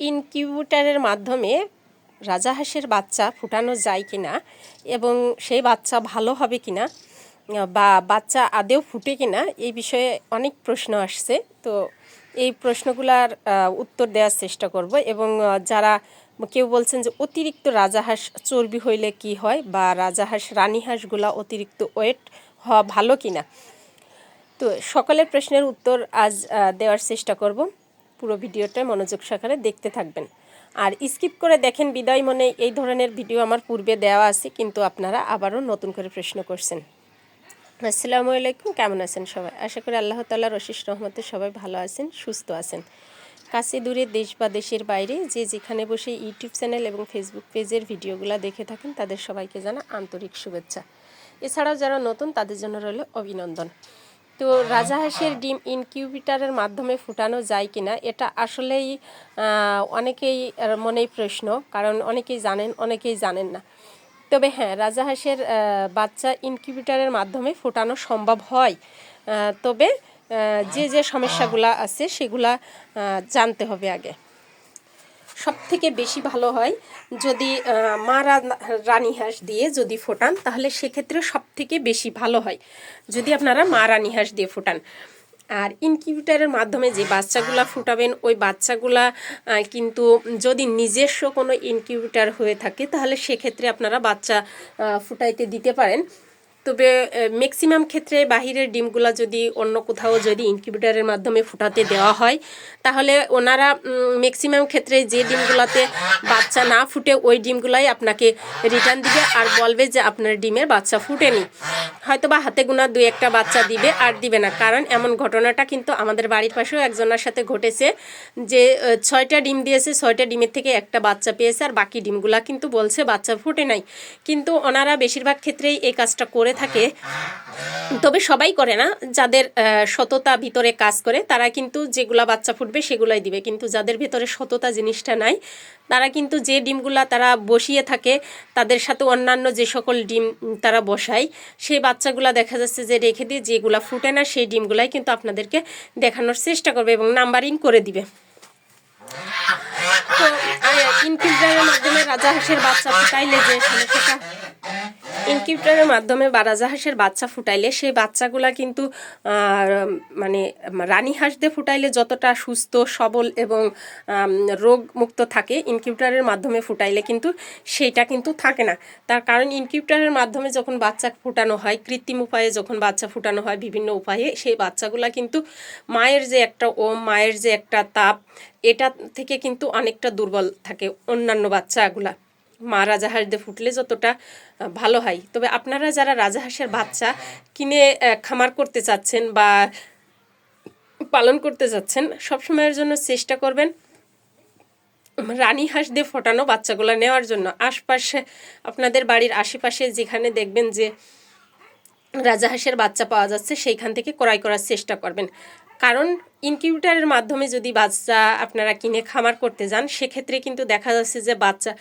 ইনকিউবেটারের মাধ্যমে রাজাহাঁসের বাচ্চা ফুটানো যায় কিনা এবং সেই বাচ্চা ভালো হবে কিনা, বা বাচ্চা আদেও ফুটে কিনা, এই বিষয়ে অনেক প্রশ্ন আসছে। তো এই প্রশ্নগুলার উত্তর দেওয়ার চেষ্টা করব এবং যারা কেউ বলছেন যে অতিরিক্ত রাজাহাঁস চর্বি হইলে কি হয় বা রাজাহাঁস রানী হাঁসগুলা অতিরিক্ত ওয়েট হওয়া ভালো কিনা, তো সকলের প্রশ্নের উত্তর আজ দেওয়ার চেষ্টা করব। পুরো ভিডিওটা মনোযোগ সহকারে দেখতে থাকবেন। আর স্কিপ করে দেখেন, বিদায় মনে এই ধরনের ভিডিও আমার পূর্বে দেওয়া আছে, কিন্তু আপনারা আবারও নতুন করে প্রশ্ন করছেন। আসসালামু আলাইকুম, কেমন আছেন সবাই? আশা করি আল্লাহ তাল্লাহ রশিস রহমতে সবাই ভালো আছেন, সুস্থ আছেন। কাছে দূরে দেশ বা দেশের বাইরে যে যেখানে বসে ইউটিউব চ্যানেল এবং ফেসবুক পেজের ভিডিওগুলো দেখে থাকেন, তাদের সবাইকে জানা আন্তরিক শুভেচ্ছা। এছাড়াও যারা নতুন, তাদের জন্য রইল অভিনন্দন। তো রাজা হাঁসের ডিম ইনকিউবিটারের মাধ্যমে ফুটানো যায় কিনা, এটা আসলেই অনেকেই মনে মনেই প্রশ্ন, কারণ অনেকেই জানেন অনেকেই জানেন না। তবে হ্যাঁ রাজা হাঁসের বাচ্চা ইনকিউবিটারের মাধ্যমে ফোটানো সম্ভব হয়। তবে যে যে সমস্যাগুলো আছে সেগুলা জানতে হবে আগে। সব থেকে বেশি ভালো হয় যদি মা রানী হাঁস দিয়ে যদি ফোটান, তাহলে সেক্ষেত্রে সব থেকে বেশি ভালো হয় যদি আপনারা মা রানী হাঁস দিয়ে ফোটান। আর ইনকিউবেটারের মাধ্যমে যে বাচ্চাগুলা ফুটাবেন, ওই বাচ্চাগুলা কিন্তু যদি নিজস্ব কোনো ইনকিউবেটার হয়ে থাকে, তাহলে সেক্ষেত্রে আপনারা বাচ্চা ফুটাইতে দিতে পারেন। তবে ম্যাক্সিমাম ক্ষেত্রে বাহিরের ডিমগুলা যদি অন্য কোথাও যদি ইনকিউবেটারের মাধ্যমে ফুটাতে দেওয়া হয়, তাহলে ওনারা ম্যাক্সিমাম ক্ষেত্রে যে ডিমগুলাতে বাচ্চা না ফুটে, ওই ডিমগুলাই আপনাকে রিটার্ন দিবে আর বলবে যে আপনার ডিমের বাচ্চা ফুটেনি। হয়তো বা হাতে গোনা দুই একটা বাচ্চা দিবে আর দিবে না। কারণ এমন ঘটনাটা কিন্তু আমাদের বাড়ির পাশেও একজনের সাথে ঘটেছে যে ছয়টা ডিম দিয়েছে, ছয়টা ডিমের থেকে একটা বাচ্চা পেয়েছে আর বাকি ডিমগুলা কিন্তু বলছে বাচ্চা ফুটে নাই। কিন্তু ওনারা বেশিরভাগ ক্ষেত্রেই এই কাজটা করে থাকে। তবে সবাই করে না। যাদের সততা ভিতরে কাজ করে, তারা কিন্তু যেগুলা বাচ্চা ফুটবে সেগুলাই দিবে। কিন্তু যাদের ভিতরে সততা জিনিসটা নাই, তারা কিন্তু যে ডিমগুলা তারা বসিয়ে থাকে, তাদের সাথে অন্যান্য যে সকল ডিম তারা বসায়, সেই বাচ্চাগুলা দেখা যাচ্ছে যে রেখে দিয়ে যেগুলা ফুটে না, সেই ডিমগুলাই কিন্তু আপনাদেরকে দেখানোর চেষ্টা করবে এবং নাম্বারিং করে দিবে। তো ইনকিউবেটারের মাধ্যমে রাজাহাঁসের বাচ্চা ফুটাইলে যে সমস্যাটা ইনকিউবেটারের মাধ্যমে বা রাজাহাঁসের বাচ্চা ফুটাইলে, সেই বাচ্চাগুলা কিন্তু মানে রানী হাঁস দিয়ে ফুটাইলে যতটা সুস্থ, সবল এবং রোগ মুক্ত থাকে ইনকিউটারের মাধ্যমে ফুটাইলে কিন্তু সেইটা কিন্তু থাকে না। তার কারণ ইনকিউটারের মাধ্যমে যখন বাচ্চা ফুটানো হয়, কৃত্রিম উপায়ে যখন বাচ্চা ফুটানো হয়, বিভিন্ন উপায়ে, সেই বাচ্চাগুলা কিন্তু মায়ের যে একটা ওম, মায়ের যে একটা তাপ, এটা থেকে কিন্তু অনেকটা দুর্বল থাকে অন্যান্য বাচ্চাগুলা। মা রাজাহাঁস দিয়ে ফুটলে যতটা ভালো হয়। তবে আপনারা যারা রাজাহাঁসের বাচ্চা কিনে খামার করতে চাচ্ছেন বা পালন করতে চাচ্ছেন সবসময়ের জন্য চেষ্টা করবেন রানী হাঁস দিয়ে ফোটানো বাচ্চাগুলো নেওয়ার জন্য। আশপাশে, আপনাদের বাড়ির আশেপাশে যেখানে দেখবেন যে রাজাহাঁসের বাচ্চা পাওয়া যাচ্ছে, সেইখান থেকে ক্রয় করার চেষ্টা করবেন। কারণ ইনকিউটারের মাধ্যমে যদি বাচ্চা আপনারা কিনে খামার করতে যান, সেক্ষেত্রে কিন্তু দেখা যাচ্ছে যে বাচ্চা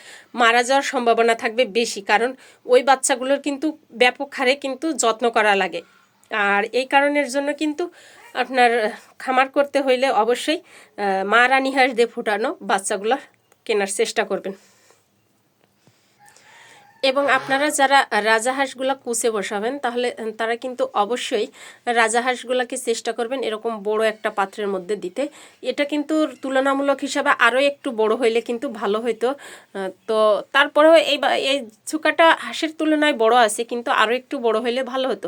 মারা যাওয়ার সম্ভাবনা থাকবে বেশি। কারণ ওই বাচ্চাগুলোর কিন্তু ব্যাপক হারে কিন্তু যত্ন করা লাগে। আর এই কারণের জন্য কিন্তু আপনার খামার করতে হইলে অবশ্যই মা রানী দিয়ে ফুটানো বাচ্চাগুলো কেনার চেষ্টা করবেন। এবং আপনারা যারা রাজাহাঁসগুলা কুচে বসাবেন, তাহলে, তারা কিন্তু অবশ্যই রাজাহাঁসগুলাকে চেষ্টা করবেন এরকম বড় একটা পাত্রের মধ্যে দিতে। এটা কিন্তু তুলনামূলক হিসাবে আরও একটু বড় হইলে কিন্তু ভালো হইতো। তো তারপরেও এই এই ঝুঁকাটা হাঁসের তুলনায় বড় আছে, কিন্তু আরও একটু বড় হইলে ভালো হতো।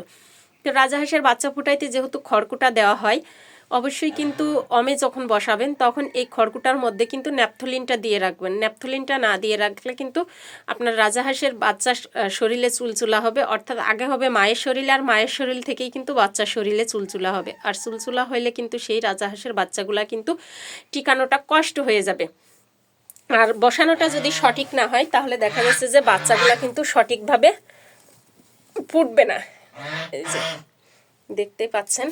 তো রাজাহাঁসের বাচ্চা ফুটাইতে যেহেতু খড়কুটা দেওয়া হয় অবশ্যই কিন্তু অমে যখন বসাবেন, তখন এই খড়কুটার মধ্যে কিন্তু ন্যাপথলিনটা দিয়ে রাখবেন। ন্যাপথলিনটা না দিয়ে রাখলে কিন্তু আপনার রাজাহাঁসের বাচ্চা শরীরে চুলচুলা হবে। অর্থাৎ আগে হবে মায়ের শরীরে, আর মায়ের শরীর থেকেই কিন্তু বাচ্চার শরীরে চুলচুলা হবে। আর চুলচুলা হইলে কিন্তু সেই রাজাহাঁসের বাচ্চাগুলা কিন্তু টিকানোটা কষ্ট হয়ে যাবে। আর বসানোটা যদি সঠিক না হয়, তাহলে দেখা যাচ্ছে যে বাচ্চাগুলা কিন্তু সঠিকভাবে ফুটবে না। দেখতে পাচ্ছেন?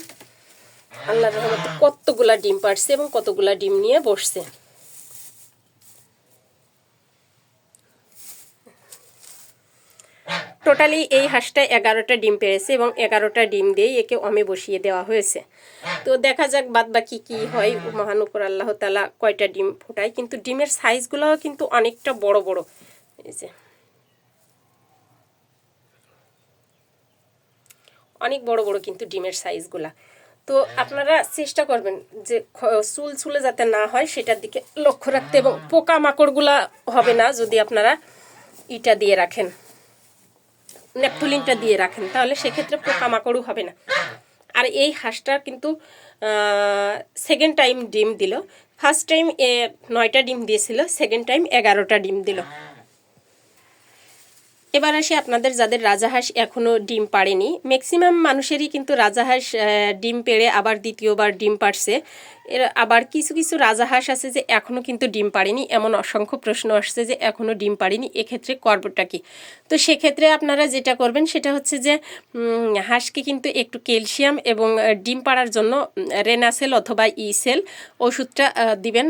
আল্লাহর রহমতে কতগুলা ডিম পারছে এবং কতগুলা ডিম নিয়ে বসছে। টোটালি এই হাঁসটা এগারোটা ডিম পেয়েছে এবং এগারোটা ডিম দিয়েই একে অমে বসিয়ে দেওয়া হয়েছে। তো দেখা যাক বাদ বাকি কী হয়। মহান উপর আল্লাহ তালা কয়টা ডিম ফোটায়। কিন্তু ডিমের সাইজগুলোও কিন্তু অনেকটা বড় বড়। এই যে। অনেক বড় বড় কিন্তু ডিমের সাইজগুলা। তো আপনারা চেষ্টা করবেন যে চুল চুলে যাতে না হয় সেটার দিকে লক্ষ্য রাখতে এবং পোকা মাকড়গুলা হবে না যদি আপনারা ইটা দিয়ে রাখেন। নেপথুলিনটা দিয়ে রাখেন তাহলে সেক্ষেত্রে পোকামাকড়ও হবে না। আর এই হাঁসটা কিন্তু সেকেন্ড টাইম ডিম দিল। ফার্স্ট টাইম এ নয়টা ডিম দিয়েছিল সেকেন্ড টাইম এগারোটা ডিম দিল। এবার আসি আপনাদের, যাদের রাজাহাঁস এখনও ডিম পাড়েনি। ম্যাক্সিমাম মানুষেরই কিন্তু রাজাহাঁস ডিম পেড়ে আবার দ্বিতীয়বার ডিম পারছে এর আবার কিছু কিছু রাজাহাঁস আছে যে এখনও কিন্তু ডিম পাড়েনি। এমন অসংখ্য প্রশ্ন আসছে যে এখনও ডিম পাড়েনি। এক্ষেত্রে করবটা কি? তো সেক্ষেত্রে আপনারা যেটা করবেন, সেটা হচ্ছে যে হাঁসকে কিন্তু একটু ক্যালসিয়াম এবং ডিম পাড়ার জন্য রেনাসেল অথবা ইসেল ওষুধটা দিবেন।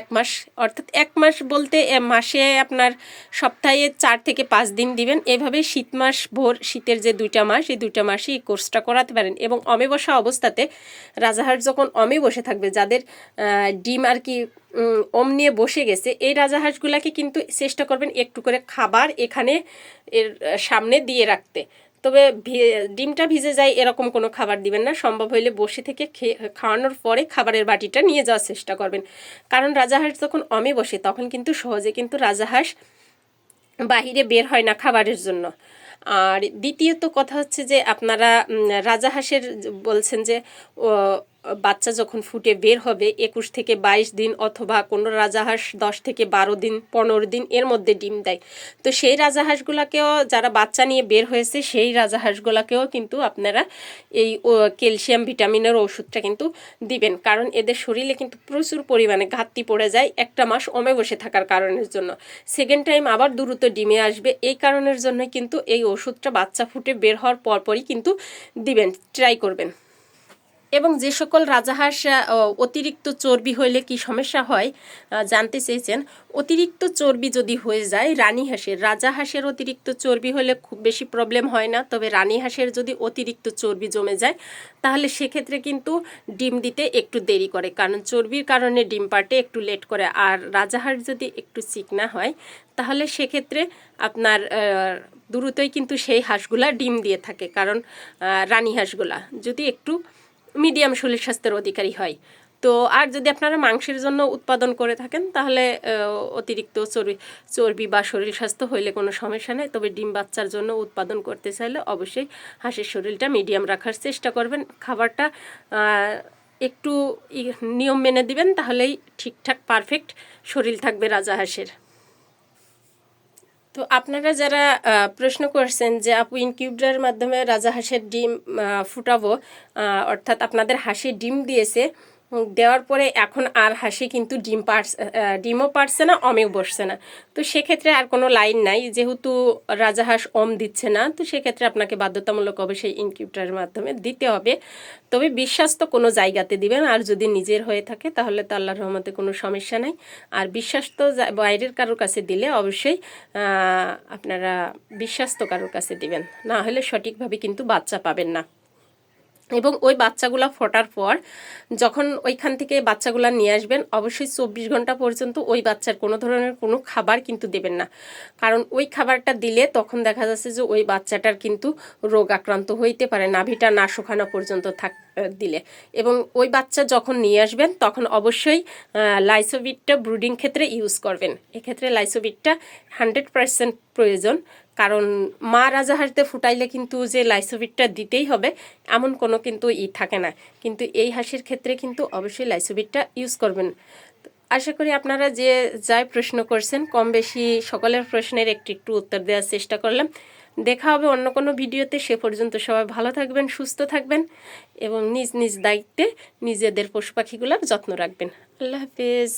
এক মাস, অর্থাৎ এক মাস বলতে মাসে আপনার সপ্তাহে চার থেকে পাঁচ দিন দিবেন। এভাবে শীত মাস ভোর, শীতের যে দুইটা মাস, এই দুইটা মাসে এই কোর্সটা করাতে পারেন। এবং অমে বসা অবস্থাতে রাজাহাঁস যখন অমে বসে থাকবে, যাদের ডিম আর কি ওম নিয়ে বসে গেছে, এই রাজাহাঁসগুলাকে কিন্তু চেষ্টা করবেন একটু করে খাবার এখানে এর, সামনে দিয়ে রাখতে। তবে ডিমটা ভিজে যায় এরকম কোনো খাবার দিবেন না। সম্ভব হইলে বসে থেকে খাওয়ানোর পরে খাবারের বাটিটা নিয়ে যাওয়ার চেষ্টা করবেন। কারণ রাজাহাঁস যখন অমে বসে, তখন কিন্তু সহজে কিন্তু রাজাহাঁস বাহিরে বের হয় না খাবারের জন্য। আর দ্বিতীয়ত কথা হচ্ছে যে, আপনারা রাজাহাঁসের বলছেন যে বাচ্চা যখন ফুটে বের হবে, একুশ থেকে বাইশ দিন অথবা কোনো রাজাহাঁস দশ থেকে বারো দিন, পনেরো দিন এর মধ্যে ডিম দেয়। তো সেই রাজাহাঁসগুলাকেও যারা বাচ্চা নিয়ে বের হয়েছে, সেই রাজাহাঁসগুলাকেও কিন্তু আপনারা এই ক্যালসিয়াম ভিটামিনের ওষুধটা কিন্তু দিবেন। কারণ এদের শরীরে কিন্তু প্রচুর পরিমাণে ঘাটতি পড়ে যায় একটা মাস অমে বসে থাকার কারণের জন্য। সেকেন্ড টাইম আবার দ্রুত ডিমে আসবে, এই কারণের জন্য কিন্তু এই ওষুধটা বাচ্চা ফুটে বের হওয়ার পরপরই কিন্তু দিবেন ট্রাই করবেন। এবং যে সকল রাজাহাঁস অতিরিক্ত চর্বি হইলে কি সমস্যা হয় জানতে চেয়েছেন। অতিরিক্ত চর্বি যদি হয়ে যায়, রানী হাঁসের, রাজা হাঁসের অতিরিক্ত চর্বি হলে খুব বেশি প্রবলেম হয় না। তবে রানী হাঁসের যদি অতিরিক্ত চর্বি জমে যায়, তাহলে সেক্ষেত্রে কিন্তু ডিম দিতে একটু দেরি করে। কারণ চর্বির কারণে ডিম পাড়তে একটু লেট করে। আর রাজাহাঁস যদি একটু চিকনা হয়, তাহলে সেক্ষেত্রে আপনার দ্রুতই কিন্তু সেই হাঁসগুলা ডিম দিয়ে থাকে। কারণ রানী হাঁসগুলা যদি একটু মিডিয়াম শরীর স্বাস্থ্যের অধিকারী হয়। তো আর যদি আপনারা মাংসের জন্য উৎপাদন করে থাকেন, তাহলে অতিরিক্ত চর্বি চর্বি বা শরীর স্বাস্থ্য হইলে কোনো সমস্যা নেই। তবে ডিম বাচ্চার জন্য উৎপাদন করতে চাইলে অবশ্যই হাঁসের শরীরটা মিডিয়াম রাখার চেষ্টা করবেন। খাবারটা একটু নিয়ম মেনে দিবেন, তাহলেই ঠিকঠাক, পারফেক্ট শরীর থাকবে রাজা হাঁসের। তো আপনারা যারা প্রশ্ন করছেন যে আপু ইনকিউবার মাধ্যমে রাজা হাঁসের ডিম ফুটাবো অর্থাৎ আপনাদের হাঁসি ডিম দিয়েছে দেওয়ার পরে এখন আর হাসি কিন্তু ডিম পারছে ডিমও পারছে না, অমেও বসছে না। তো সেক্ষেত্রে আর কোনো লাইন নাই, যেহেতু রাজাহাঁস অম দিচ্ছে না, তো সেক্ষেত্রে আপনাকে বাধ্যতামূলক অবশ্যই ইনকিউবেটারের মাধ্যমে দিতে হবে। তবে বিশ্বাস তো কোনো জায়গাতে দিবেন আর যদি নিজের হয়ে থাকে, তাহলে তো আল্লাহর রহমতে কোনো সমস্যা নাই। আর বিশ্বাস তো বাইরের কারোর কাছে দিলে অবশ্যই আপনারা বিশ্বাস্ত কারোর কাছে দিবেন। না হলে সঠিকভাবে কিন্তু বাচ্চা পাবেন না। এবং ওই বাচ্চাগুলা ফোটার পর যখন ওইখান থেকে বাচ্চাগুলা নিয়ে আসবেন, অবশ্যই চব্বিশ ঘণ্টা পর্যন্ত ওই বাচ্চার কোনো ধরনের কোনো খাবার কিন্তু দেবেন না। কারণ ওই খাবারটা দিলে তখন দেখা যাচ্ছে যে ওই বাচ্চাটার কিন্তু রোগ আক্রান্ত হইতে পারে, নাভিটা না শুকানো পর্যন্ত থাক দিলে। এবং ওই বাচ্চা যখন নিয়ে আসবেন, তখন অবশ্যই লাইসোবিটটা ব্রুডিং ক্ষেত্রে ইউজ করবেন। এক্ষেত্রে লাইসোবিটটা হান্ড্রেড পার্সেন্ট প্রয়োজন। কারণ মা রাজাহাঁসদের ফুটাইলে কিন্তু যে লাইসোবিটটা দিতেই হবে, এমন কোনো কিন্তু ই থাকে না। কিন্তু এই হাঁসের ক্ষেত্রে কিন্তু অবশ্যই লাইসোবিটটা ইউজ করবেন। আশা করি আপনারা যে যাই প্রশ্ন করছেন, কম বেশি সকলের প্রশ্নের একটু একটু উত্তর দেওয়ার চেষ্টা করলাম। দেখা হবে অন্য কোনো ভিডিওতে, সে পর্যন্ত সবাই ভালো থাকবেন, সুস্থ থাকবেন এবং নিজ নিজ দায়িত্বে নিজেদের পশু পাখিগুলোর যত্ন রাখবেন। আল্লাহ হাফেজ।